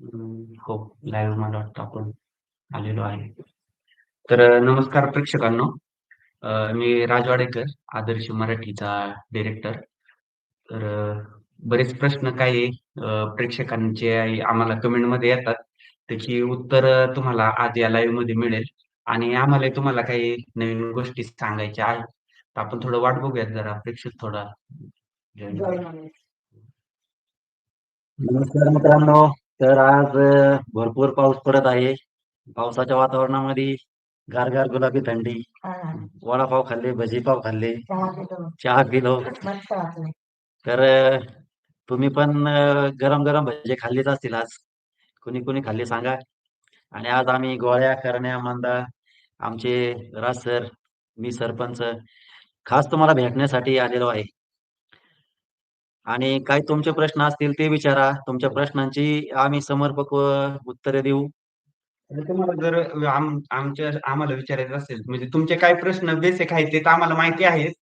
हं. लाईव्ह मला वाटतं आपण आलेलो आहे. तर नमस्कार प्रेक्षकांनो. मी राज वाडेकर, आदर्श मराठीचा डायरेक्टर. तर बरेच प्रश्न काही प्रेक्षकांचे आम्हाला कमेंटमध्ये येतात. त्याची उत्तरं तुम्हाला आज या लाईव्हमध्ये मिळेल आणि आम्हालाही तुम्हाला काही नवीन गोष्टी सांगायच्या आहेत. तर आपण थोडं वाट बघूयात जरा प्रेक्षक थोडा. नमस्कार मित्रांनो. तर आज भरपूर पाऊस पडत आहे. पावसाच्या वातावरणामध्ये गार-गार गुलाबी थंडी. वडापाव खाल्ले, भजीपाव खाल्ले, चहा पिलो. तर तुम्ही पण अ, गरम-गरम भजे खाल्लेच असतील आज. कुणी-कुणी खाल्ले सांगा. आणि आज आम्ही गोळ्या, करण्या, मंदा, आमचे राज सर, मी सरपंच खास तुम्हाला भेटण्यासाठी आलेलो आहे. आणि काही तुमचे प्रश्न असतील ते विचारा. तुमच्या प्रश्नांची आम्ही समर्पक उत्तरे देऊ. तुम्हाला जर आम आमच्या आम्हाला विचारायचं असेल, म्हणजे तुमचे काही प्रश्न बेसिक आहेत ते तर आम्हाला माहिती आहेच.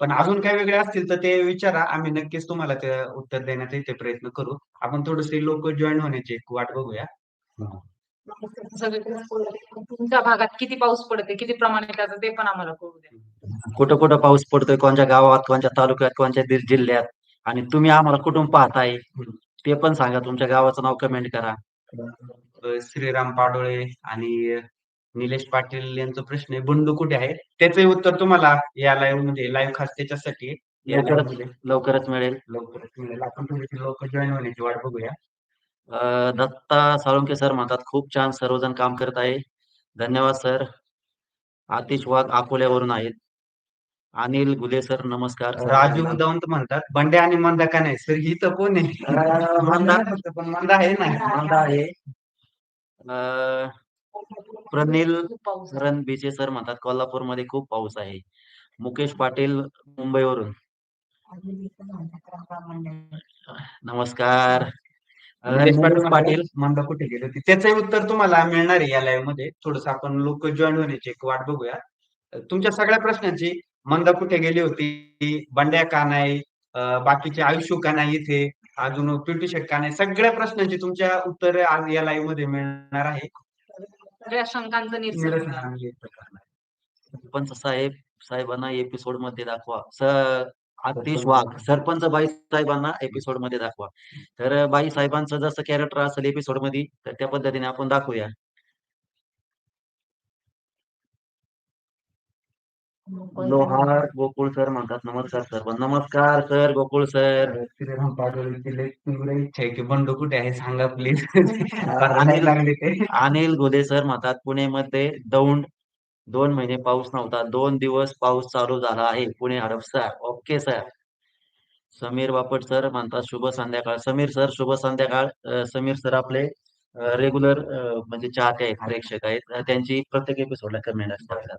पण अजून काही वेगळे असतील तर ते विचारा. आम्ही नक्कीच तुम्हाला ते उत्तर देण्याचा इथे प्रयत्न करू. आपण थोडेसे लोकं जॉइन होण्याची एक वाट बघूया. हां. सगळीकडे तुमच्या भागात किती पाऊस पडते, किती प्रमाणात त्याचं ते पण आम्हाला कळू द्या. कुठं-कुठं पाऊस पडतोय, कोणत्या गावात, कोणत्या तालुक्यात, कोणत्या दि जिल्ह्यात आणि तुम्ही आम्हाला कुठून पाहताय, ते पण सांगा. तुमच्या गावाचं नाव कमेंट करा. अ, श्रीराम पाडोळे आणि निलेश पाटील यांचा प्रश्न आहे, बंडू कुठे आहे? त्याचंही उत्तर तुम्हाला या लाईव्हमध्ये लाईव्ह खास त्याच्यासाठी या लवकरच मिळेल. लवकरच मिळेल. आपण थोडीशी लोकं जॉइन होण्याची वाट बघूया. अ, दत्ता साळुंखे सर म्हणतात, "खूप छान सर्वजण काम करत आहे." धन्यवाद सर. आतिश वाघ अकोल्यावरून आहेत. अनिल घुले सर नमस्कार. राजू. दौंत म्हणतात, बंड्या आणि मंदा का नाही? सर ही तर कोण आहे? मंदा पण मंदा आहे ना. मंदा आहे. प्रनिल आहे. रणबिचे सर म्हणतात, "कोल्हापूरमध्ये खूप पाऊस आहे." मुकेश पाटील मुंबईवरून. नमस्कार. पाटील मंदा कुठे गेली होती? त्याचंही उत्तर तुम्हाला मिळणार आहे या लाईव्हमध्ये. थोडंसं आपण लोकं जॉइन होण्याची एक वाट बघूया. तुमच्या सगळ्या प्रश्नांची मंदा कुठे गेली होती? बंड्या का नाही? बाकीचे आयुष्य का नाही इथे? अजून पिंटू शेट का नाही? सगळ्या प्रश्नांची तुमच्या उत्तरं आज या लाईव्हमध्ये मिळणार आहे. सगळ्या शंकांचं निरसन निरसन होणार. आम्ही व्यक्त करणार. सरपंच साहेब साहेबांना एपिसोडमध्ये दाखवा. स आतिश वाघ, सरपंच बाई साहेबांना एपिसोडमध्ये दाखवा. तर बाई साहेबांचं जसं कॅरेक्टर असेल एपिसोडमध्ये, तर त्या पद्धतीने आपण दाखवूया. लोहार गोकुळ सर म्हणतात, "नमस्कार सर." नमस्कार सर, गोकुळ सर. श्रीराम तीव्र इच्छा आहे की बंडू कुठे आहे सांगा प्लीज. अनिल लागले ते. अनिल घुले सर म्हणतात, "पुणेमध्ये दौंड 2 महिने पाऊस नव्हता. 2 दिवस पाऊस चालू झाला आहे. Pune Hadapsar." Okay sir. Sameer Bapat sir म्हणतात, "शुभ संध्याकाळ." समीर सर, शुभ संध्याकाळ. अ, समीर सर आपले रेग्युलर म्हणजे चाहते आहेत, प्रेक्षक आहेत. अ, त्यांची प्रत्येक एपिसोडला कमेंट असतात.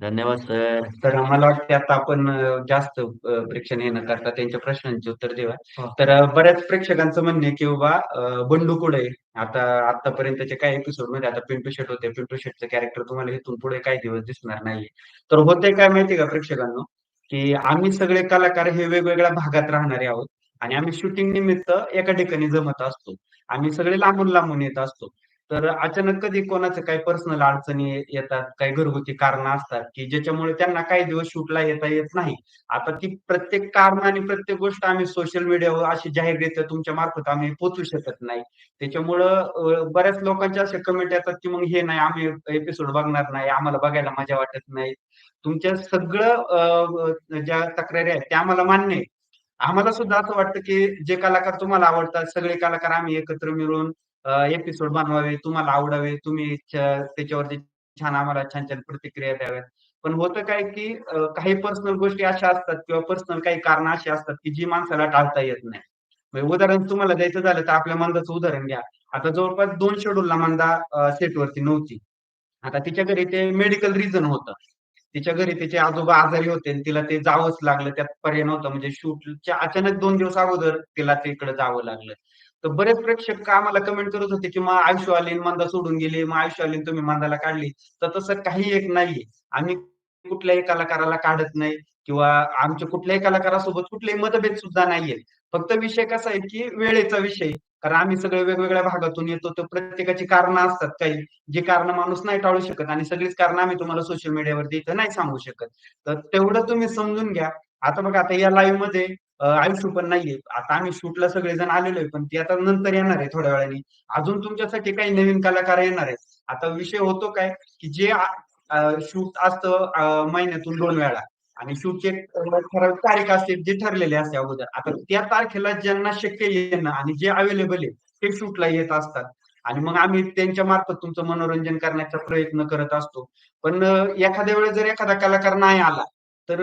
धन्यवाद सर. तर मला वाटते आता आपण जास्त प्रेक्षण हे न करता त्यांच्या प्रश्नांची उत्तर देऊया. हो. तर बऱ्याच प्रेक्षकांचं म्हणणं आहे की बाबा बंडू आहे? आता आतापर्यंतचे काही एपिसोडमध्ये आता पिंटू शेट होते. पिंटू शेटचं कॅरेक्टर तुम्हाला इथून पुढे काही दिवस दिसणार नाहीये. तर होतंय काय माहिती का प्रेक्षकांनो, की आम्ही सगळे कलाकार हे वेगवेगळ्या भागात राहणारे आहोत आणि आम्ही शूटिंग निमित्त एका ठिकाणी जमत असतो. आम्ही सगळे लांबून-लांबून येत असतो. तर अचानक कधी कोणाचं काही पर्सनल अडचणी येतात, काही घरगुती कारण असतात, की ज्याच्यामुळे त्यांना काही दिवस शूटला येता येत नाही. आता ती प्रत्येक कारण आणि प्रत्येक गोष्ट आम्ही सोशल मीडियावर अशी जाहीररित्या तुमच्या मार्फत आम्ही पोचू शकत नाही. त्याच्यामुळं बऱ्याच लोकांच्या अशा कमेंट येतात, की मग हे नाही आम्ही एपिसोड बघणार नाही, आम्हाला बघायला मजा वाटत नाही. तुमच्या सगळं ज्या तक्रारी आहेत त्या आम्हाला मान्य आहे. आम्हाला सुद्धा असं वाटतं, की जे कलाकार तुम्हाला आवडतात, सगळे कलाकार आम्ही एकत्र मिळून एपिसोड बनवावे, तुम्हाला आवडावे, तुम्ही त्याच्यावरती छान आम्हाला छान-छान प्रतिक्रिया द्याव्यात. पण होतं काय, की काही पर्सनल गोष्टी अशा असतात किंवा पर्सनल काही कारण अशी असतात, की जी माणसाला टाळता येत नाही. म्हणजे उदाहरण तुम्हाला द्यायचं झालं तर आपल्या मंदाचं उदाहरण घ्या. आता जवळपास दोन शेड्यूलला मंदा सेटवरती नव्हती. आता तिच्या घरी ते मेडिकल रिझन होतं. तिच्या घरी तिचे आजोबा आजारी होते आणि तिला ते जावंच लागलं. त्यात पर्याय नव्हतं म्हणजे शूटच्या अचानक दोन दिवस अगोदर तिला तिकडे जावं लागलं. तर बरेच प्रेक्षक आम्हाला कमेंट करत होते, की मग आयुष्य आलीन मंदा सोडून गेले मग आयुष्य आलीन तुम्ही मंदाला काढली. तर तसं काही एक नाहीये. आम्ही कुठल्याही कलाकाराला काढत नाही किंवा आमच्या कुठल्याही कलाकारासोबत कुठलेही मतभेद सुद्धा नाहीये. फक्त विषय कसा आहे, की वेळेचा विषय कारण आम्ही सगळे वेगवेगळ्या भागातून येतो तर प्रत्येकाची कारणं असतात काही जी कारण माणूस नाही टाळू शकत आणि सगळीच कारणं आम्ही तुम्हाला सोशल मीडियावरती इथं नाही सांगू शकत तर तेवढं तुम्ही समजून घ्या आता बघा आता या लाईव्हमध्ये आयुष्य पण नाहीये. आता आम्ही शूटला सगळेजण आलेलो आहे पण ते आता नंतर येणार आहे थोड्या वेळाने. अजून तुमच्यासाठी काही नवीन कलाकार येणार आहेत. आता विषय होतो काय की जे शूट असतं महिन्यातून दोन वेळा. आणि शूटचे ठराविक तारीख असते जे ठरलेले असते अगोदर. आता त्या तारखेला ज्यांना शक्य येणं आणि जे अवेलेबल आहे ते शूटला येत असतात. आणि मग आम्ही त्यांच्या मार्फत तुमचं मनोरंजन करण्याचा प्रयत्न करत असतो. पण एखाद्या वेळेस जर एखादा कलाकार नाही आला तर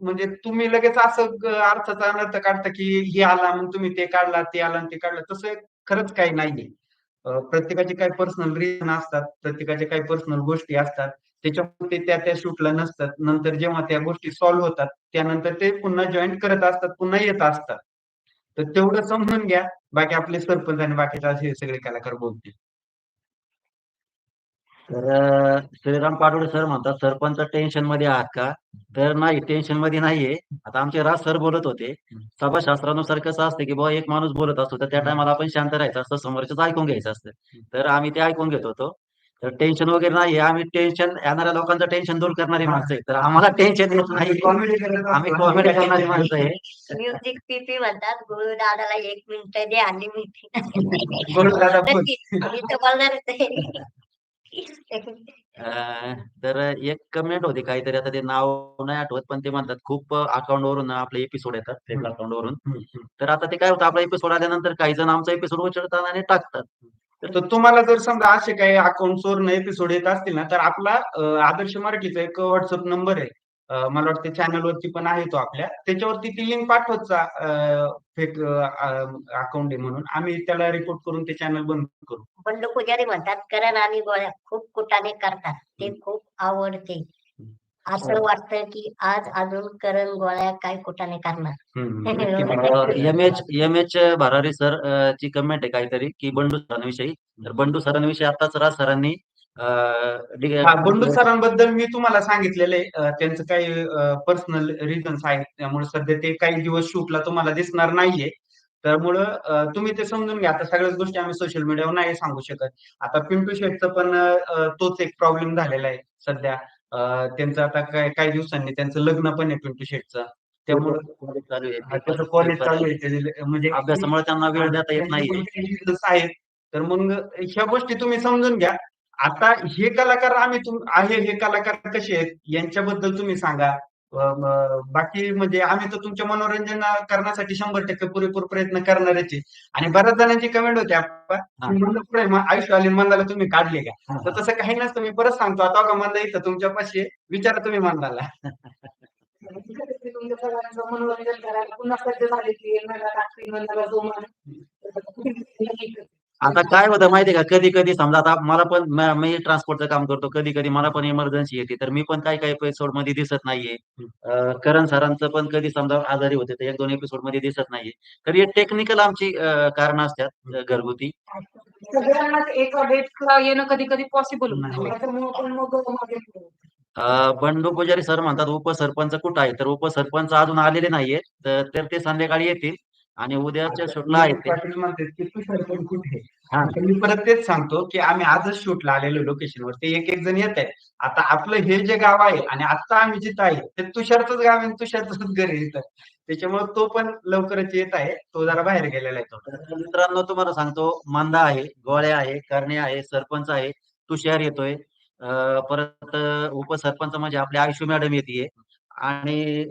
म्हणजे तुम्ही लगेच असं अर्थाचा अनर्थ काढता की हे आला मग तुम्ही ते काढला ते आला ते काढलं. तसं खरंच काही नाहीये. प्रत्येकाचे काही पर्सनल रिझन असतात प्रत्येकाचे काही पर्सनल गोष्टी असतात. त्याच्यामुळे ते त्या त्या शूटला नसतात. नंतर जेव्हा त्या गोष्टी सॉल्व्ह होतात त्यानंतर ते पुन्हा जॉईन करत असतात पुन्हा येत असतात. तर तेवढं समजून घ्या. बाकी आपले सरपंच आणि बाकीचे असे सगळे कलाकार बोलतील. तर श्रीराम पाटोळे सर म्हणतात सरपंच टेन्शनमध्ये आहात का? तर नाही टेन्शनमध्ये नाहीये. आता आमचे राज सर बोलत होते. सभाशास्त्रानुसार कसं असतं की बाबा एक माणूस बोलत असतो तर त्या टायमाला आपण शांत राहायचं असतं समोरच्याच ऐकून घ्यायचं असतं. तर आम्ही ते ऐकून घेत होतो. तर टेन्शन वगैरे नाहीये. आम्ही टेन्शन येणाऱ्या लोकांचं टेन्शन दूर करणारी माणसं आहे तर आम्हाला टेन्शन येत नाही. आम्ही. कॉमेडी करणारी माणसं आहे म्युझिक पीपी म्हणतात गुरु दादाला एक मिनिट दे आणि मी गुरु अं, तर एक कमेंट होती काहीतरी आता ते नाव नाही आठवत पण ते म्हणतात खूप अकाउंट वरून आपले एपिसोड येतात फेक हम्म. अकाउंट वरून. तर आता ते काय होतं आपला एपिसोड आल्यानंतर काही जण आमचा एपिसोड उचलतात आणि टाकतात तर तुम्हाला जर समजा असे काही अकाउंट वरून एपिसोड येत असतील ना तर आपला अं, आदर्श मराठीचा एक व्हॉट्सअप नंबर आहे मला वाटतं चॅनल वरती पण आहे तो आपल्या. त्याच्यावरती ती लिंक पाठवतचा फेक अकाउंट आहे म्हणून. आम्ही त्याला रिपोर्ट करून ते चॅनल बंद करू. बंडू पुजारी म्हणतात करण आणि गोळ्या खूप कुटाने करतात. ते खूप आवडते. असं वाटतं की आज अजून करण गोळ्या काय कुटाने करणार. M H M H Bharari sir ची कमेंट आहे काहीतरी की बंडू सरांविषयी. तर बंडू सरांविषयी आताच राज सरांनी हा बंडू सरांबद्दल मी तुम्हाला सांगितलेलं आहे. त्यांचं काही पर्सनल रिझन्स आहेत. त्यामुळे सध्या ते काही दिवस शूटला तुम्हाला दिसणार नाहीये. त्यामुळं तुम्ही ते समजून घ्या. आता सगळ्याच गोष्टी आम्ही सोशल मीडियावर नाही सांगू शकत. आता पिंटू शेटचं पण तोच एक प्रॉब्लेम झालेला आहे सध्या. त्यांचं आता काय काही दिवसांनी त्यांचं लग्न पण आहे पिंटू शेटचं. त्यामुळं कॉलेज चालू आहे. त्याचं कॉलेज चालू आहे. त्याचे म्हणजे अभ्यासामुळे त्यांना वेळ देता येत नाही तर मग ह्या गोष्टी तुम्ही समजून घ्या. आता हे कलाकार आम्ही तुम आहे हे कलाकार कसे आहेत यांच्याबद्दल तुम्ही सांगा बाकी म्हणजे आम्ही तर तुमच्या मनोरंजन करण्यासाठी शंभर टक्के पुरेपूर प्रयत्न करणारच आहे आणि बऱ्याच जणांची कमेंट होती आपण. म्हणलं पुढे मग आयुष्य आली मंदाला तुम्ही काढले का. तर तसं काही नसतं मी परत सांगतो आता का मंदा इथं तुमच्या पाशी आहे. विचारा तुम्ही मंदाला सगळ्यांचं मनोरंजन करायला पुन्हा आता काय होतं माहितीये का? कधी कधी समजा आता मला पण म- मी ट्रान्सपोर्टचं काम करतो. कधी कधी मला पण इमर्जन्सी येते. तर मी पण काही काही एपिसोडमध्ये दिसत नाहीये. अं, करण सरांचं पण कधी समजा आजारी होते तर एक दोन एपिसोडमध्ये दिसत नाहीये. तर हे टेक्निकल आमची कारण असतात अं, घरगुती. सगळ्यांनाच एका डेटला येणं कधी कधी पॉसिबल होत. नाही. नाही त्याच्यामुळे पण मग मागे पुढे. अं, बंडू पुजारी सर म्हणतात उपसरपंच कुठं आहे? तर उपसरपंच अजून आलेले नाहीये. तर तर ते संध्याकाळी येतील आणि उद्याच्या शूटला आहेत ते. पाटील म्हणतात की तू सरपंच कुठे? आहे? हा. तर मी परत तेच सांगतो की आम्ही आजच शूटला आलेलो लोकेशनवर ते एक एक जण येत आहे आता आपलं हे जे गाव आहे आणि आता आम्ही जिथं आहे ते तुषारचंच गाव आहे तुषारचंच घर आहे इथं. त्याच्यामुळे तो पण लवकरच येत आहे. तो जरा बाहेर गेलेला आहे तो मित्रांनो तुम्हाला सांगतो मांदा आहे गोळ्या आहे करणे आहे सरपंच आहे तुषार येतोय. परत उपसरपंच म्हणजे आपले आयुष्य मॅडम येते आणि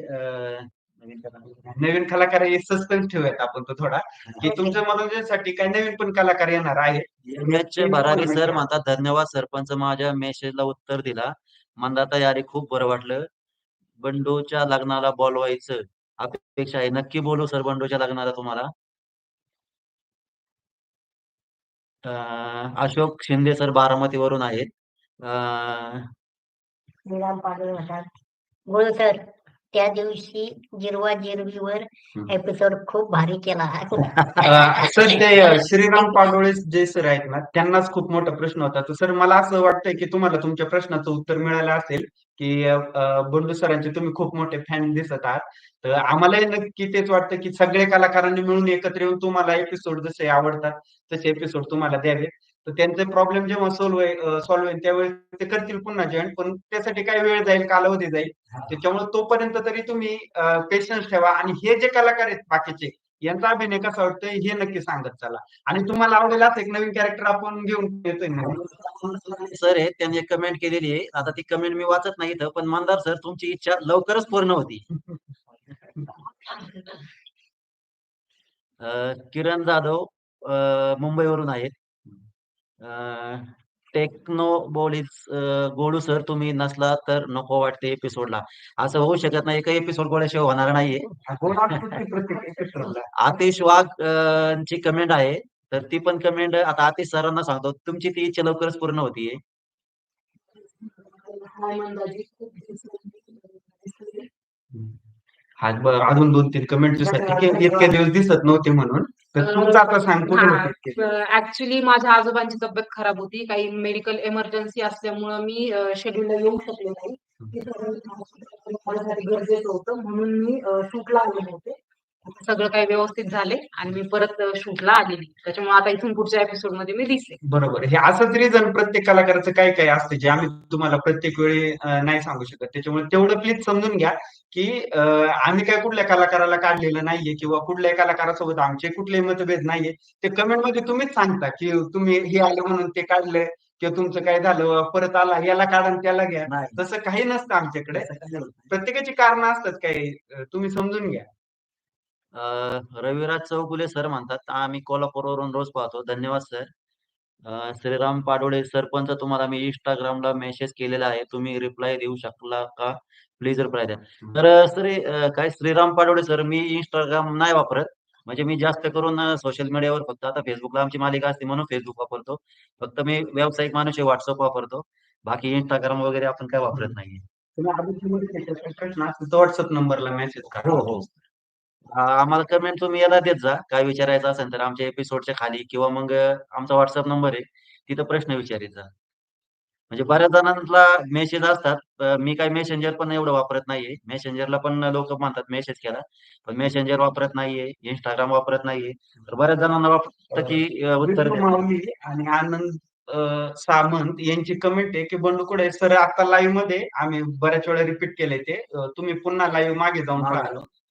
नवीन कलाकार. हे सस्पेन्स ठेवूयात आपण तो थोडा. की तुमच्या मनोरंजनासाठी काही नवीन पण कलाकार येणार आहे भरारी सर म्हणतात धन्यवाद सरपंच माझ्या मेसेजला उत्तर दिला. मंदाता यारे खूप बरं वाटलं. बंडूच्या लग्नाला बोलवायचं अपेक्षा आहे. नक्की बोलू सर बंडूच्या लग्नाला तुम्हाला. अशोक शिंदे सर बारामती वरून आहेत सर. त्या दिवशी जिरवा जिरवीवर. एपिसोड खूप भारी केला. सर ते श्रीराम पाडोळे जे सर आहेत ना त्यांनाच खूप मोठा प्रश्न होता. तर सर मला असं वाटतंय की तुम्हाला तुमच्या प्रश्नाचं उत्तर मिळालं असेल की बंडू सरांचे तुम्ही खूप मोठे फॅन दिसत आहात. तर आम्हालाही नक्की तेच वाटतं की सगळे कलाकारांनी मिळून एकत्र येऊन तुम्हाला एपिसोड जसे आवडतात तसे एपिसोड तुम्हाला द्यावे. तर त्यांचे प्रॉब्लेम जेव्हा सॉल्व्ह सॉल्व्ह होईल त्यावेळेस ते करतील पुन्हा जॉईन पण त्यासाठी काही वेळ जाईल कालावधी जाईल. त्याच्यामुळे तोपर्यंत तरी तुम्ही पेशन्स ठेवा. आणि हे जे कलाकार आहेत बाकीचे यांचा अभिनय कसा वाटतोय हे नक्की सांगत चला. आणि तुम्हाला आवडेल असं एक नवीन कॅरेक्टर आपण घेऊन येतोय सर आहे त्यांनी एक कमेंट केलेली आहे. आता ती कमेंट मी वाचत नाही इथं पण मंदार सर तुमची इच्छा लवकरच पूर्ण होती. किरण जाधव मुंबईवरून आहेत. टेक्नो बोलीज गोडू सर तुम्ही नसला तर नको वाटते एपिसोडला. असं होऊ शकत नाही. काही एपिसोड गोळ्याशिवाय होणार नाहीये. आतिश वाघ ची कमेंट आहे. तर ती पण कमेंट आता आतिश सरांना सांगतो. तुमची ती इच्छा लवकरच पूर्ण होतीये. हा बरं. अजून दोन तीन कमेंट इतके दिवस दिसत नव्हते म्हणून. तर तूच आता? ऍक्च्युली माझ्या आजोबांची तब्येत खराब होती. काही मेडिकल इमर्जन्सी असल्यामुळं मी शेड्यूलला येऊ शकले नाही. गरजेचं होतं म्हणून मी शूटला आले होते सगळं काही व्यवस्थित झाले आणि मी परत शूटला आलेली. त्याच्यामुळे आता इथून पुढच्या एपिसोडमध्ये मी दिसते बरोबर. हे असंच रिझन प्रत्येक कलाकाराचं काय काय असते जे आम्ही तुम्हाला प्रत्येक वेळी नाही सांगू शकत. त्याच्यामुळे तेवढं प्लीज समजून घ्या की आम्ही काय कुठल्या कलाकाराला काढलेलं नाहीये किंवा कुठल्याही कलाकारासोबत आमचे कुठलेही मतभेद नाहीये. ते कमेंटमध्ये तुम्हीच सांगता की तुम्ही हे आलं म्हणून ते काढलं किंवा तुमचं काय झालं परत आला याला काढा आणि त्याला घ्या. नाही. तसं काही नसतं आमच्याकडे. प्रत्येकाची कारण असतात काही. तुम्ही समजून घ्या. अं, रविराज चौगुले सर म्हणतात आम्ही कोल्हापूरवरून रोज पाहतो. धन्यवाद सर. अं, श्रीराम पाडोळे सरपंच तुम्हाला मी इंस्टाग्रामला मेसेज केलेला आहे. तुम्ही रिप्लाय देऊ शकला का? प्लीज रिप्लाय द्या. तर सर काय श्रीराम पाडोळे सर मी इंस्टाग्राम नाही वापरत. म्हणजे मी जास्त करून सोशल मीडियावर फक्त आता फेसबुकला आमची मालिका असते म्हणून फेसबुक वापरतो. फक्त मी व्यावसायिक माणूस आहे व्हॉट्सअप वापरतो. बाकी इंस्टाग्राम वगैरे आपण काय वापरत नाही तुम्ही व्हॉट्सअप नंबरला मेसेज करा. हो. आम्हाला कमेंट तुम्ही याला देत जा. काय विचारायचं असेल तर आमच्या एपिसोडच्या खाली किंवा मग अ, आमचा व्हॉट्सअप नंबर आहे. तिथं प्रश्न विचारित जा. म्हणजे बऱ्याच जणांना मेसेज असतात. अ, मी काय मेसेंजर पण एवढं वापरत नाहीये. मेसेंजरला पण लोक म्हणतात मेसेज केला. पण मेसेंजर वापरत नाहीये. इंस्टाग्राम वापरत नाहीये. तर बऱ्याच जणांना वाटतं की अ, उत्तर विष्णू द्या. माऊली आणि आनंद अं, सामंत यांची कमेंट आहे की बंडू कुडे सर आता लाईव्हमध्ये आम्ही बऱ्याच वेळा रिपीट केले ते. अं, तुम्ही पुन्हा लाईव्ह मागे जाऊन पहा.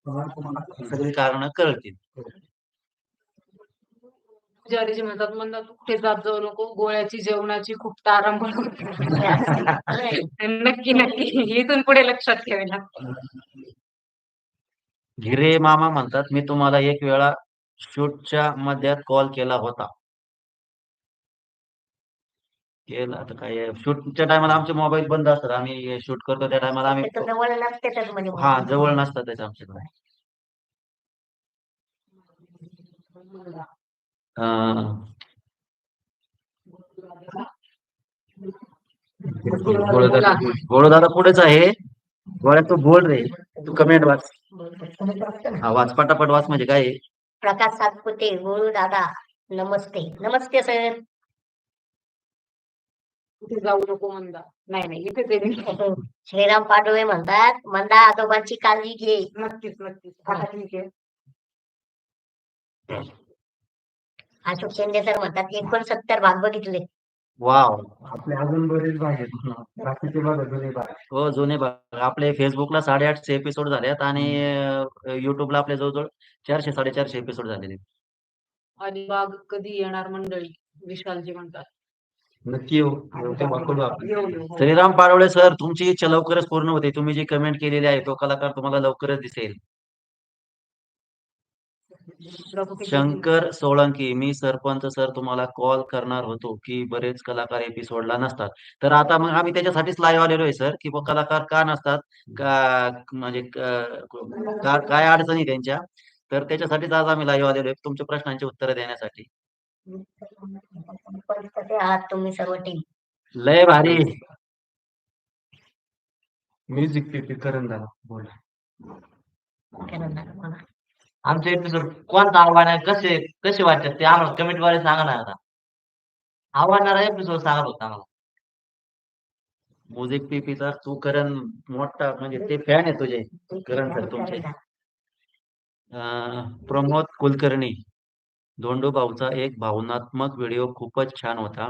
सगळी कारण कळतील. पुजारी जे म्हणतात म्हणतात तू कुठे जात जाऊ नको गोळ्याची जेवणाची खूप तारांबळ होते. नक्की नक्की इथून पुढे लक्षात ठेवायला घिरे मामा म्हणतात मी तुम्हाला एक वेळा शूटच्या मध्यात कॉल केला होता. केला आता काय शूटच्या टायमाला आमचे मोबाईल बंद असतात. आम्ही शूट करतो त्या टायमाला आम्ही ते तर जवळ नसतेच म्हणजे हा जवळ नसतात त्याच्या आमच्याकडे. अं, गोळ दादा पुढेच आहे. गोळ्या तू बोल रे. तू कमेंट वाच. हा वाच. पटापट वाच म्हणजे काय? आहे? प्रकाश सातपुते गुरु दादा नमस्ते. नमस्ते सर. कुठे जाऊ नको म्हणता. नाही नाही इथेच आहे मी. श्रीराम पाडोळे म्हणतात मंदा आजोबांची काळजी घे. नक्कीच नक्कीच. आता ठीक आहे. अशोक शिंदे सर म्हणतात एकोणसत्तर भाग बघितले. वाव. आपले अजून बरेच भाग आहेत. बाकीचे बघा जुने भाग. हो जुने भाग. आपले फेसबुकला साडेआठशे एपिसोड झालेत आणि युट्यूबला आपले जवळजवळ चारशे साडेचारशे एपिसोड झालेले आणि बाग कधी येणार मंडळी? विशालजी म्हणतात. नक्की येऊ. हो. श्रीराम पाडोळे सर तुमची इच्छा लवकरच पूर्ण होते. तुम्ही जी कमेंट केलेली आहे तो कलाकार तुम्हाला लवकरच दिसेल. शंकर सोळंकी मी सरपंच सर तुम्हाला कॉल करणार होतो की बरेच कलाकार एपिसोडला नसतात. तर आता मग आम्ही त्याच्यासाठीच लाईव्ह आलेलो आहे सर की कलाकार का नसतात? का म्हणजे काय अडचणी त्यांच्या? तर त्याच्यासाठीच आज आम्ही लाईव्ह आलेलो आहे. तुमच्या प्रश्नांची उत्तरं देण्यासाठी. पण कसे आहात तुम्ही सर्व टीम लय भारी. म्युझिक पीपी करण दादा बोला. आमचे एपिसोड कोणता आव्हान आहे? कसे कसे वाटतात ते आम्हाला कमेंटद्वारे सांगा ना आता. आवडणारा एपिसोड सांगा फक्त आम्हाला. म्युझिक पीपीचा तू करण मोठा म्हणजे ते फॅन आहे तुझे. करण सर तुमचे. अं, प्रमोद कुलकर्णी. धोंडू भाऊचा एक भावनात्मक व्हिडिओ खूपच छान होता.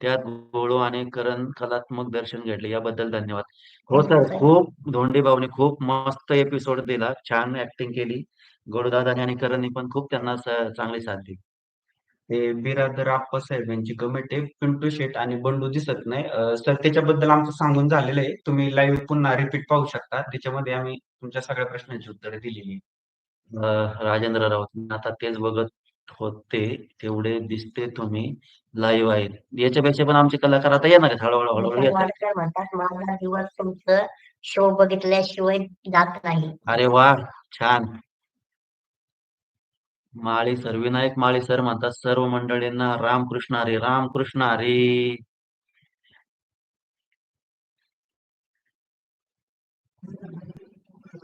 त्यात गोळू आणि करण कलात्मक दर्शन घडले याबद्दल धन्यवाद. हो सर खूप धोंडे भाऊने खूप मस्त एपिसोड दिला. छान ऍक्टिंग केली. गोळूदादाने आणि करणनी पण खूप त्यांना चांगली साथ दिली. ते बिरादर आप्पासाहेब यांची कमेंट पिंटू शेट आणि बंडू दिसत नाही. सर त्याच्याबद्दल आमचं सांगून झालेलं आहे. तुम्ही लाईव्ह पुन्हा रिपीट पाहू शकता. त्याच्यामध्ये आम्ही तुमच्या सगळ्या प्रश्नांची उत्तरं दिलेली राजेंद्र राऊत आता तेच बघत होते तेवढे दिसते तुम्ही. लाईव्ह आहेत. याच्यापेक्षा पण आमचे कलाकार आता येणार आहेत. हळूहळू हळूहळू येतात. वाडकर म्हणतात माझा दिवस तुमचं शो बघितल्याशिवाय जात नाही. अरे वा छान. माळी सर विनायक माळी सर म्हणतात सर्व मंडळींना रामकृष्ण हरी रामकृष्ण हरी.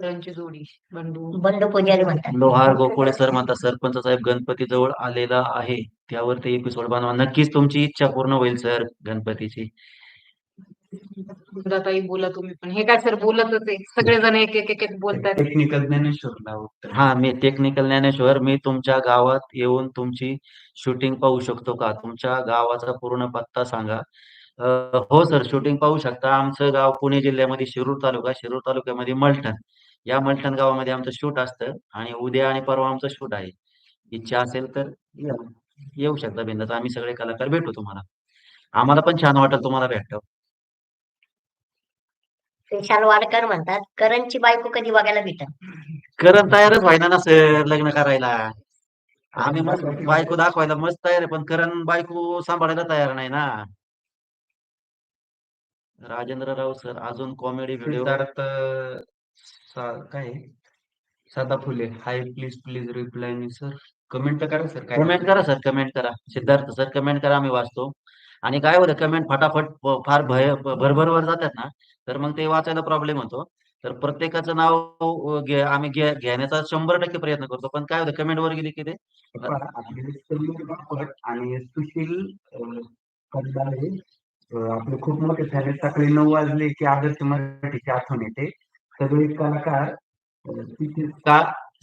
त्यांची जोडी बंडू. बंडू पुजारी म्हणतात. लोहार गोकुळे सर म्हणतात सरपंच साहेब गणपती जवळ आलेला आहे. त्यावर ते एपिसोड बनवा नक्कीच तुमची इच्छा पूर्ण होईल सर गणपतीची. ताई बोला तुम्ही पण. हे काय सर बोलतच आहे. सगळेजण एक एक एक एक बोलतात टेक्निकल ज्ञानेश्वरला उत्तर. हा मी टेक्निकल ज्ञानेश्वर. मी तुमच्या गावात येऊन तुमची शूटिंग पाहू शकतो का? तुमच्या गावाचा पूर्ण पत्ता सांगा. अ, हो सर शूटिंग पाहू शकता. आमचं गाव पुणे जिल्ह्यामध्ये शिरूर तालुका शिरूर तालुक्यामध्ये मलठण. या मलठण गावामध्ये आमचं शूट असतं आणि उद्या आणि परवा आमचं शूट आहे. इच्छा असेल तर. येऊ शकता बिंदास. आम्ही सगळे कलाकार भेटू तुम्हाला. आम्हाला पण छान वाटेल तुम्हाला भेटतो. विशाल वाडकर म्हणतात करणची बायको कधी बघायला भेटत करण तयारच व्हायना ना सर लग्न करायला. आम्ही मस्त बायको दाखवायला मस्त तयार आहे पण करण बायको सांभाळायला तयार नाही ना. राजेंद्र राव सर अजून कॉमेडी व्हिडिओ सा- काय? Sada Phule. Hi please please reply me sir comment तर करा सर काय कमेंट करा सर कमेंट करा. सिद्धार्थ सर कमेंट करा आम्ही वाचतो. आणि काय होतं कमेंट फटाफट फार भय भरभरवर जातात ना तर मग ते वाचायला प्रॉब्लेम होतो. तर प्रत्येकाचं नाव अ, घे- आम्ही घे- घेण्याचा शंभर टक्के प्रयत्न करतो. पण काय होतं कमेंट वर गेली की ते आपले समीर बापट आणि सुशील अं, खंडाळे, अं, आपले खूप मोठे फॅन आहेत सकाळी नऊ वाजले की आदर्श मराठीची आठवण येते. सगळे कलाकार तिथे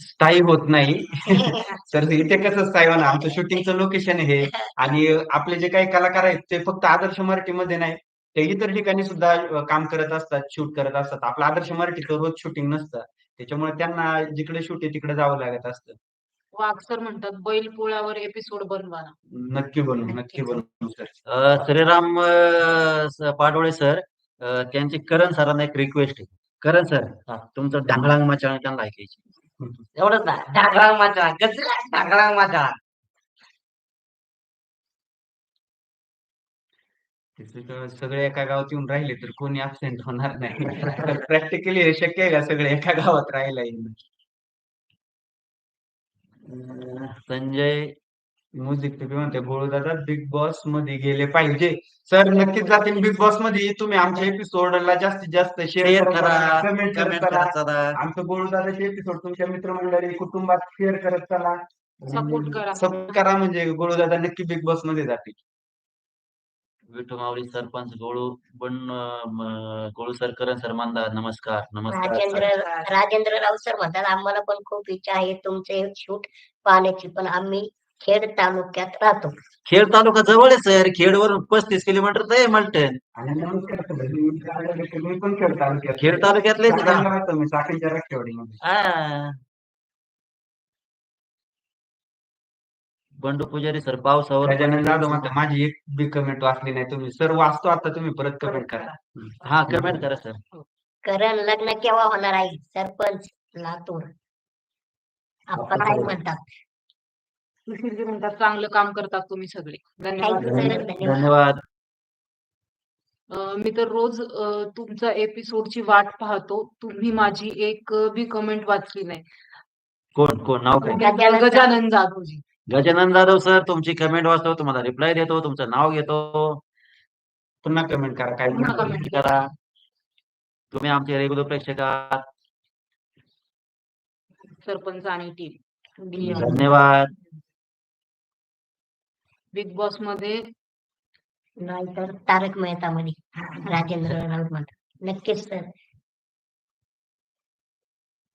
स्थायी होत नाही. तर इथे कसं स्थायी होणार? आमचं शूटिंगचं लोकेशन हे. आणि आपले जे काही कलाकार आहेत ते फक्त आदर्श मराठीमध्ये नाही. ते इतर ठिकाणी सुद्धा काम करत असतात शूट करत असतात. आपलं आदर्श मराठीचं रोज शूटिंग नसतं. त्याच्यामुळे त्यांना जिकडे शूट आहे तिकडे जावं लागत असतं. वाघ सर म्हणतात बैल पोळ्यावर एपिसोड बनवा ना. नक्की बनवू नक्की बनवू सर श्रीराम पाडोळे सर त्यांची करण सरांना एक रिक्वेस्ट आहे. करण सर तुमचं ढांगळांग मचाण त्यांना ऐकायची. एवढंच ना ढाकळा माझा गजरा ढाकळा तिथे तर सगळे एका गावात येऊन राहिले तर कोणी अबसेंट होणार नाही. प्रॅक्टिकली हे शक्य आहे का सगळे एका गावात राहायला येईल अ, संजय म्युझिक म्हणते दादा बिग बॉसमध्ये गेले पाहिजे. सर नक्कीच जातील बिग बॉसमध्ये. तुम्ही आमच्या एपिसोडला जास्तीत जास्त शेअर करा कमेंट कमेंट करा करा. आमचं गोळदादाचे एपिसोड तुमच्या मित्रमंडळी कुटुंबात शेअर करत चला. Support करा. सपोर्ट करा म्हणजे गोळदादा नक्की बिग बॉसमध्ये जातील. विठू मावळी सरपंच गोळू पण गोळू सर करण सर मानदार नमस्कार नमस्कार राजेंद्र राजेंद्र राव सर म्हणतात आम्हाला पण खूप इच्छा आहे तुमचे शूट पाहण्याची पण आम्ही खेड तालुक्यात राहतो. खेड तालुका जवळ आहे. सर खेडवरून पस्तीस किलोमीटर आहे मलटण. आणि नमस्कार सर मी आलेले की मी पण खेळ तालुक्यात खेड तालुक्यातलेच का? चाकणला राहतो मी चाकणच्या रस्त्यावडीमध्ये हा. बंडू पुजारी सर पावसावर गजानन जाधव म्हणतात माझी एक बी कमेंट वाचली नाही तुम्ही. सर वाचतो आता तुम्ही परत कमेंट करा. हा कमेंट करा सर. करण लग्न केव्हा होणार आहे? सरपंच लातूर. आपण म्हणतात. सुशीलजी म्हणतात चांगलं काम करतात तुम्ही सगळे. धन्यवाद. मी तर रोज तुमचा एपिसोडची वाट पाहतो. तुम्ही माझी एक बी कमेंट वाचली नाही. कोण कोण? नाव काय? गजानन जाधवजी. गजानन जाधव सर तुमची कमेंट वाचतो तुम्हाला रिप्लाय देतो तुमचं नाव घेतो. पुन्हा कमेंट करा काय comment करा. तुम्ही आमचे रेग्युलर प्रेक्षक आहात. सरपंच आणि टीम धन्यवाद. बिग बॉसमध्ये? नाहीतर तारक मेहता मध्ये. राजेंद्र राऊत म्हणतात. नक्कीच सर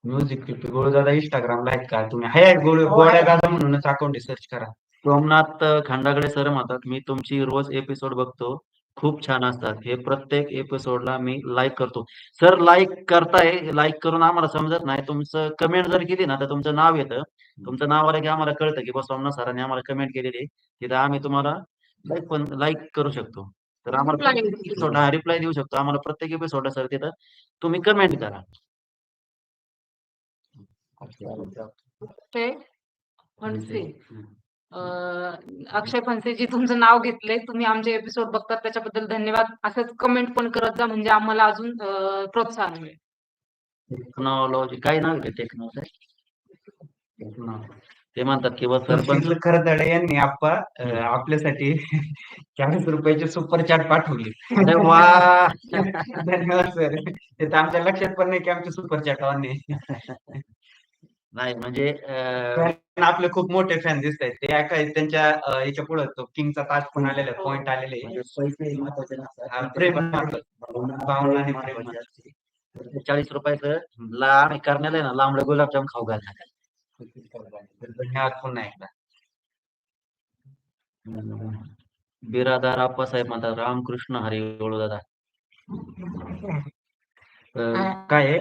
म्युझिक क्लिप गोळदादा इंस्टाग्रामला आहेत का? तुम्ही हाय गोळ? गोळ्या दादा म्हणूनच अकाउंट सर्च करा. सोमनाथ खंडागडे सर म्हणतात मी तुमची रोज एपिसोड बघतो. खूप छान असतात. हे प्रत्येक एपिसोडला मी लाईक करतो. सर लाईक करताय लाईक करून आम्हाला समजत नाही. तुमचं कमेंट जर केली ना तर तुमचं नाव येतं. तुमचं नाव आलं की आम्हाला कळतं की बा सोमनाथ सरांनी आम्हाला कमेंट केलेली आहे. तिथं आम्ही तुम्हाला लाईक पण लाईक करू शकतो. तर आम्हाला एपिसोड हा रिप्लाय देऊ शकतो. आम्हाला प्रत्येक एपिसोडला सर तिथं तुम्ही कमेंट करा. अं, अक्षय फणसेजी तुमचं नाव घेतलंय. तुम्ही आमचे एपिसोड बघतात त्याच्याबद्दल धन्यवाद. असंच कमेंट पण करत जा म्हणजे आम्हाला अजून प्रोत्साहन मिळेल. टेक्नॉलॉजी काय नाव आहे टेक्नॉलॉजी ते म्हणतात की बा सरपंच खरदडे यांनी आप्पा आपल्यासाठी चाळीस रुपयाचे सुपर चॅट पाठवले. अरे वा! धन्यवाद सर ते तर आमच्या लक्षात पण नाही की आमचे सुपर चॅट ऑन आहे. नाही म्हणजे आपले खूप मोठे फॅन दिसत आहेत ते काय त्यांच्या याच्यापुढे तो किंगचा ताज पण आलेला पॉइंट आलेले. म्हणजे चाळीस रुपयाचं लांब करण्याला आहे ना लांबडं गुलाबजाम खाऊ घालणार धन्यवाद पुन्हा एकदा. बिरादार आप्पासाहेब म्हणतात रामकृष्ण हरी बोलू दादा. काय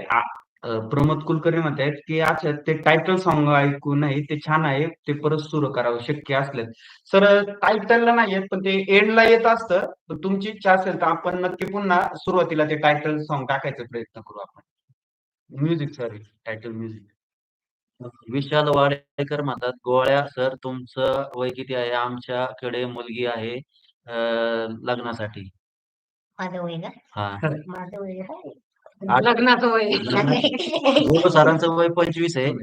अं, प्रमोद कुलकर्णी म्हणतायत की अच्छा ते टायटल सॉन्ग ऐकू नाही ते छान आहे ते परत सुरू करावं शक्य असलं सर टायटलला नाही येत पण ते एंडला येत असतं. पण तुमची इच्छा असेल तर आपण नक्की पुन्हा सुरुवातीला ते टायटल सॉन्ग टाकायचा प्रयत्न करू आपण. Music sorry title music Vishal Wadekar म्हणतात गोळ्या सर तुमचं वय किती आहे? आमच्याकडे मुलगी आहे अं, लग्नासाठी. माझं वय का हा. माझं वय आहे. लग्नाचं वय. गोळू सरांचं वय पंचवीस आहे.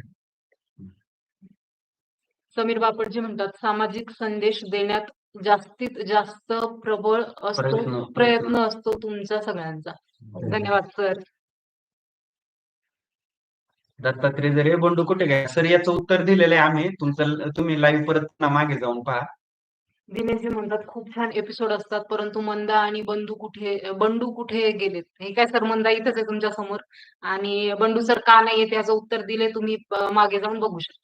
समीर बापटजी म्हणतात सामाजिक संदेश देण्यात जास्तीत जास्त प्रबळ असतो प्रयत्न- असतो. तुमचा सगळ्यांचा. धन्यवाद सर. दत्तात्रय जर हे बंडू कुठे काय सर याचं उत्तर दिलेलं आहे आम्ही. तुमचं तुम्ही लाईव्ह परत मागे जाऊन पहा. दिनेशजी म्हणतात खूप छान एपिसोड असतात परंतु मंदा आणि बंधू कुठे बंडू कुठे गेलेत? हे काय सर मंदा इथंच आहे तुमच्यासमोर? आणि बंडू सर का नाही येते याचं उत्तर दिले तुम्ही मागे जाऊन बघू शकता.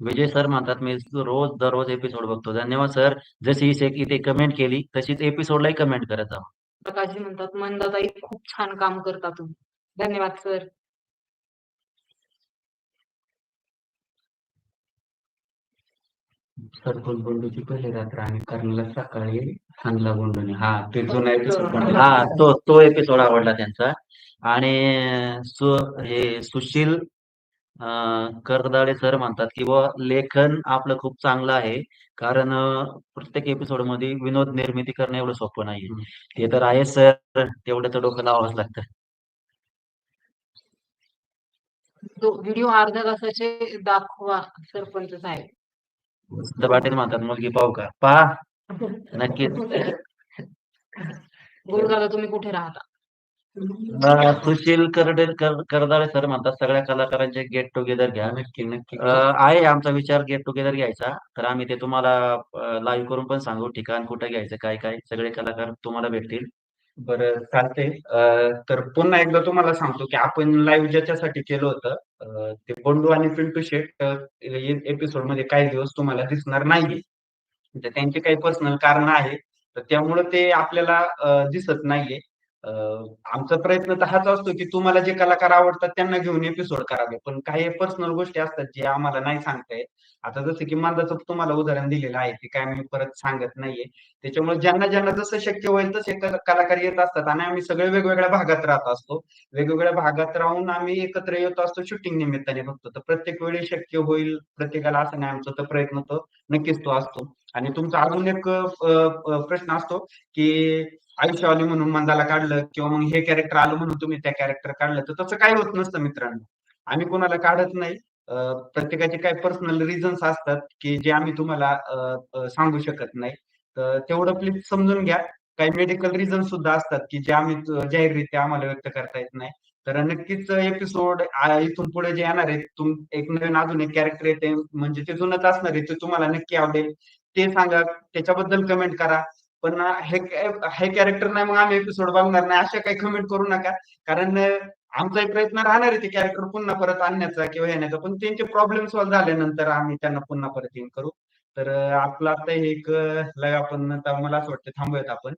विजय सर म्हणतात मी रोज दररोज एपिसोड बघतो. धन्यवाद सर. जशी इथे इथे कमेंट केली तशीच एपिसोडलाही कमेंट करत जा. प्रकाशजी म्हणतात मंदाताई खूप छान काम करता तुम्ही. धन्यवाद सर. सरपंच बंडूची पहिली रात्र आणि कर्नला सकाळी हानला बंडूने. हा ते जुना एपिसोड हा तो तो एपिसोड आवडला त्यांचा. आणि सु हे सुशील अं, करदाडे सर म्हणतात की बुवा लेखन आपलं खूप चांगलं आहे. कारण प्रत्येक एपिसोडमध्ये विनोद निर्मिती करणं एवढं सोपं नाहीये. हम्म. ते तर आहे सर तेवढं तर डोकं लावावंच लागतं. तो व्हिडिओ अर्ध्या तासाचे दाखवा सरपंच साहेब. पाटील म्हणतात मुलगी पाहू का? पहा. नक्कीच. गुरुदादा तुम्ही कुठे राहता? अं, सुशील करडे कर- करदाडे सर म्हणतात सगळ्या कलाकारांचे गेट टुगेदर घ्या. नक्की नक्की. अं, आहे आमचा विचार गेट टुगेदर घ्यायचा. तर आम्ही ते तुम्हाला लाईव्ह करून पण सांगू ठिकाण कुठं घ्यायचं काय काय सगळे कलाकार तुम्हाला भेटतील. बरं चालतंय. तर पुन्हा एकदा तुम्हाला सांगतो की आपण लाईव्ह ज्याच्यासाठी केलं होतं ते बंडू आणि पिंटू शेट एपिसोडमध्ये काही दिवस तुम्हाला दिसणार नाहीये. तर त्यांचे काही पर्सनल कारण आहे तर त्यामुळे ते आपल्याला दिसत नाहीये. आमचा प्रयत्न तर हाच असतो की तुम्हाला जे कलाकार आवडतात त्यांना घेऊन एपिसोड करावे. पण काही पर्सनल गोष्टी असतात जे आम्हाला नाही सांगता येत. आता जसं की मंदाचं तुम्हाला उदाहरण दिलेलं आहे ते काय मी परत सांगत नाहीये. त्याच्यामुळे ज्यांना ज्यांना जसं शक्य होईल तसे कलाकार येत असतात आणि आम्ही सगळे वेगवेगळ्या भागात राहत असतो. वेगवेगळ्या भागात राहून आम्ही एकत्र येत असतो शूटिंग निमित्ताने बघतो तर प्रत्येक वेळी शक्य होईल प्रत्येकाला असं नाही आमचा तर प्रयत्न तो नक्कीच तो असतो. आणि तुमचा अजून एक प्रश्न असतो की आयुष्यवाली म्हणून मंदाला काढलं किंवा मग हे कॅरेक्टर आलं म्हणून तुम्ही त्या कॅरेक्टर काढलं तर तसं काही होत नसतं मित्रांनो. आम्ही कोणाला काढत नाही. प्रत्येकाचे काही पर्सनल रिझन्स असतात की जे आम्ही तुम्हाला सांगू शकत नाही. तर तेवढं प्लीज समजून घ्या. काही मेडिकल रिझन सुद्धा असतात की जे आम्ही जाहीररित्या आम्हाला व्यक्त करता येत नाही. तर नक्कीच एपिसोड इथून पुढे जे येणार आहे तुम एक नवीन अजून एक कॅरेक्टर येते. म्हणजे ते जुनच असणार आहे ते तुम्हाला नक्की आवडेल. ते सांगा. त्याच्याबद्दल कमेंट करा. पण हे हे कॅरेक्टर नाही मग आम्ही एपिसोड बघणार नाही. अशा काही कमेंट करू नका. कारण आमचाही प्रयत्न राहणार आहे ते कॅरेक्टर पुन्हा परत आणण्याचा किंवा येण्याचा. पण त्यांचे प्रॉब्लेम सॉल्व्ह झाल्यानंतर आम्ही त्यांना पुन्हा परत येऊन करू. तर आपलं आता हे एक लग आपण मला असं वाटतं थांबूयात आपण.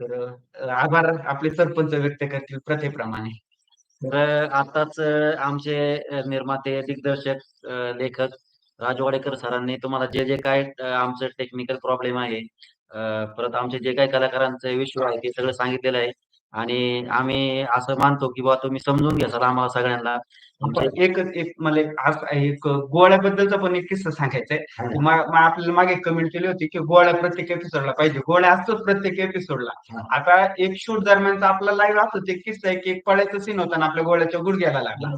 तर आभार आपले सरपंच व्यक्त करतील प्रथेप्रमाणे. तर आताच आमचे निर्माते दिग्दर्शक लेखक राजवाडेकर सरांनी तुम्हाला जे जे काय आमचं टेक्निकल प्रॉब्लेम आहे परत आमचे जे काही कलाकारांचे इश्यू आहे ते सगळं सांगितलेलं आहे. आणि आम्ही असं मानतो की बुवा तुम्ही समजून घ्याल आम्हाला सगळ्यांना. पण एक एक मला एक आज एक गोळ्याबद्दलचा पण एक किस्सा सांगायचा आहे. मा- मा- आपल्याला मागे कमेंट केली होती की गोळ्या प्रत्येक एपिसोडला पाहिजे. गोळ्या असतोच प्रत्येक एपिसोडला हा. आता एक शूट दरम्यानचा आपला लाईव्ह असतो एक किस्सा आहे की एक पळायचं सीन होता आणि आपल्या गोळ्याच्या गुडघ्याला लागला.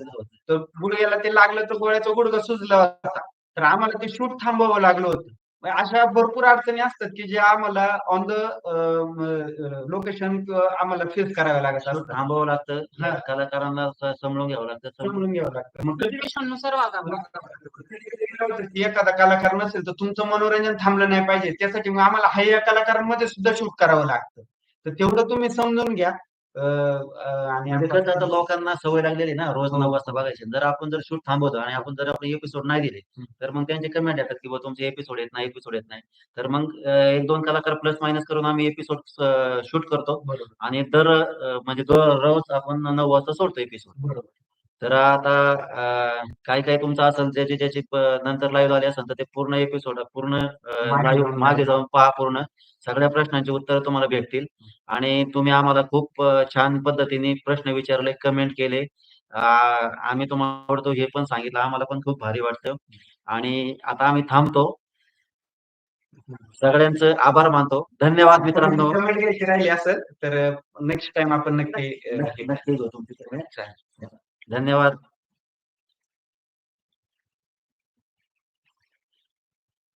तर गुडघ्याला ते लागलं तर गोळ्याचा गुडघा सुजला होता. तर आम्हाला ते शूट थांबवावं लागलं होतं. अशा भरपूर अडचणी असतात की जे आम्हाला ऑन द लोकेशन आम्हाला फेस कराव्या लागत असतात थांबावं लागतं. हा. कलाकारांना समजून घ्यावं लागतं. समजून घ्यावं लागतं. मग एखादा कलाकार नसेल तर तुमचं मनोरंजन थांबलं नाही पाहिजे. त्यासाठी मग आम्हाला हा या कलाकारांमध्ये सुद्धा शूट करावं लागतं. तर तेवढं तुम्ही समजून घ्या. आणि म्हणजे आता- लोकांना सवय लागलेली ना रोज नऊ वाजता बघायची. जर आपण जर शूट थांबवतो आणि आपण जर आपले एपिसोड नाही दिले तर मग त्यांचे कमेंट येतात की तुमचे एपिसोड येत नाही एपिसोड येत नाही. तर मग एक दोन कलाकार प्लस मायनस करून आम्ही एपिसोड शूट करतो. आणि दर म्हणजे रोज आपण नऊ वाजता सोडतो एपिसोड तर आता काय काय तुमचं असेल ज्याची ज्याची नंतर लाईव्ह आले असेल तर ते पूर्ण एपिसोड पूर्ण अं, मागे जाऊन पहा पूर्ण. सगळ्या प्रश्नांची उत्तर तुम्हाला भेटतील. आणि तुम्ही आम्हाला खूप छान पद्धतीने प्रश्न विचारले कमेंट केले. आम्ही तुम्हाला आवडतो हे पण सांगितलं. आम्हाला पण खूप भारी वाटतं. आणि आता आम्ही थांबतो. सगळ्यांचं आभार मानतो. धन्यवाद मित्रांनो. कमेंट घ्यायची राहिली असेल तर नेक्स्ट टाइम आपण नक्की नक्की घेऊ तुमची. धन्यवाद.